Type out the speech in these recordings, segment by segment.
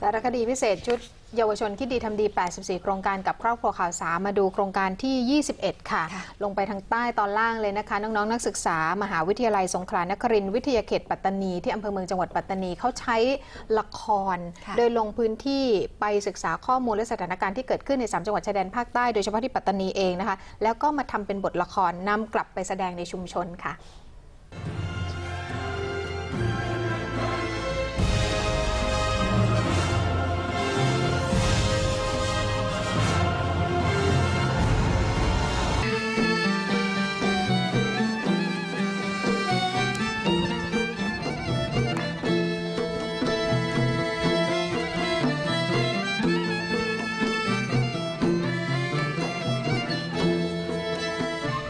สารคดีพิเศษชุดเยาวชนคิดดีทำดี 84 โครงการกับครอบครัวข่าวสารมาดูโครงการที่ 21ค่ะค่ะ ลงไปทางใต้ตอนล่างเลยนะคะ น้องๆ นักศึกษา มหาวิทยาลัยสงขลานครินทร์วิทยาเขตปัตตานี ที่อำเภอเมืองจังหวัดปัตตานีเขาใช้ละครค่ะโดยลงพื้นที่ไปศึกษาข้อมูลและสถานการณ์ที่เกิดขึ้นใน 3 จังหวัดชายแดนภาคใต้โดยเฉพาะที่ปัตตานีเองนะคะแล้วก็มาทำเป็นบทละครนำกลับไปแสดงในชุมชนค่ะ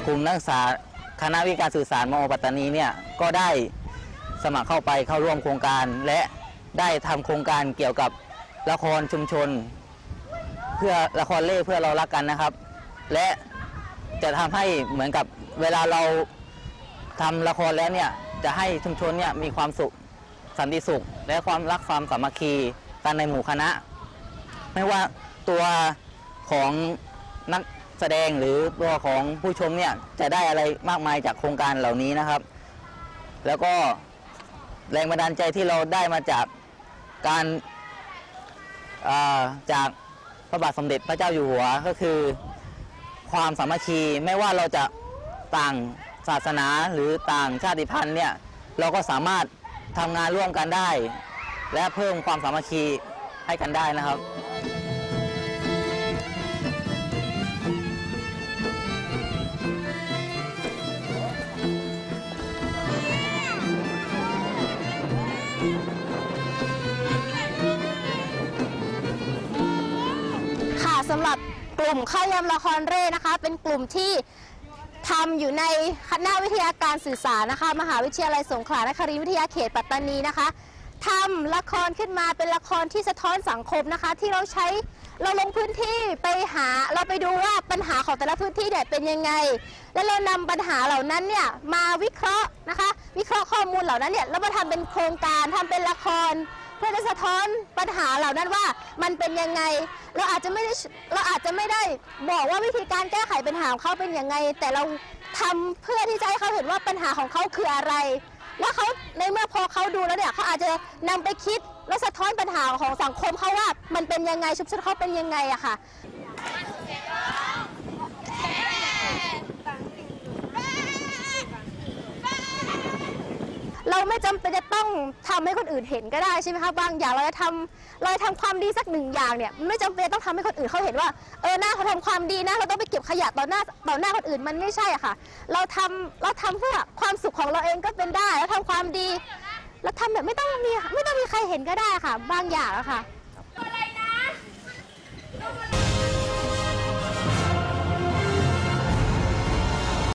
กลุ่มนักศึกษาคณะวิการสื่อสารมอปัตตานีเนี่ยก็ได้สมัครเข้าไปเข้าร่วมโครงการ และได้ทำโครงการเกี่ยวกับละครชุมชน เพื่อละครเล่เพื่อเรารักกันนะครับ และจะทำให้เหมือนกับเวลาเราทำละครแล้วเนี่ยจะให้ชุมชนเนี่ยมีความสุขสันติสุข และความรักความสามัคคีกันในหมู่คณะ ไม่ว่าตัวของนัก แสดงหรือตัวของผู้ชมเนี่ยจะได้อะไรมากมายจากโครงการเหล่านี้นะครับ แล้วก็แรงบันดาลใจที่เราได้มาจากการาจากพระบาทสมเด็จพระเจ้าอยู่หัวก็คือ ความสามัคคีไม่ว่าเราจะต่างศาสนาหรือต่างชาติพันธุ์เนี่ยเราก็สามารถทำงานร่วมกันได้ และเพิ่มความสามัคคีให้กันได้นะครับำหรับกลุ่มข้ายำละครเร่นะคะ เป็นกลุ่มที่ทำอยู่ในคณะวิทยาการสื่อสารนะคะ มหาวิทยาลัยสงขลานครินทร์วิทยาเขตปัตตานีนะคะทำละครขึ้นมาเป็นละครที่สะท้อนสังคมนะคะ ที่เราใช้เราลงพื้นที่ไปหาเราไปดูว่าปัญหาของแต่ละพื้นที่เนี่ยเป็นยังไง แล้วเรานำปัญหาเหล่านั้นเนี่ยมาวิเคราะห์นะคะ วิเคราะห์ข้อมูลเหล่านั้นเนี่ยแล้วมาทำเป็นโครงการทำเป็นละคร เพื่อจะสะท้อนปัญหาเหล่านั้นว่ามันเป็นยังไง เราอาจจะไม่ได้เราอาจจะไม่ได้บอกว่าวิธีการแก้ไขปัญหาของเขาเป็นยังไง แต่เราทำเพื่อที่จะให้เขาเห็นว่าปัญหาของเขาคืออะไรว่าเขาในเมื่อพอเขาดูแล้วเนี่ยเขาอาจจะนำไปคิดและสะท้อนปัญหาของสังคมเขาว่ามันเป็นยังไงชุมชนเขาเป็นยังไงอะค่ะ เรา ไม่จำเป็นจะต้องทำให้คนอื่นเห็นก็ได้ใช่ไหมคะบางอย่างเราจะทำเราจะทำความดีสักหนึ่งอย่างเนี่ยไม่จำเป็นต้องทำให้คนอื่นเขาเห็นว่าเออหน้าเขาทำความดีนะเราต้องไปเก็บขยะต่อหน้าต่อหน้าคนอื่นมันไม่ใช่อะค่ะ เราทำเราทำเพื่อความสุขของเราเองก็เป็นได้แล้วทำความดีเราทำแบบไม่ต้องมีไม่ต้องมีใครเห็นก็ได้ค่ะ บางอย่างอะค่ะ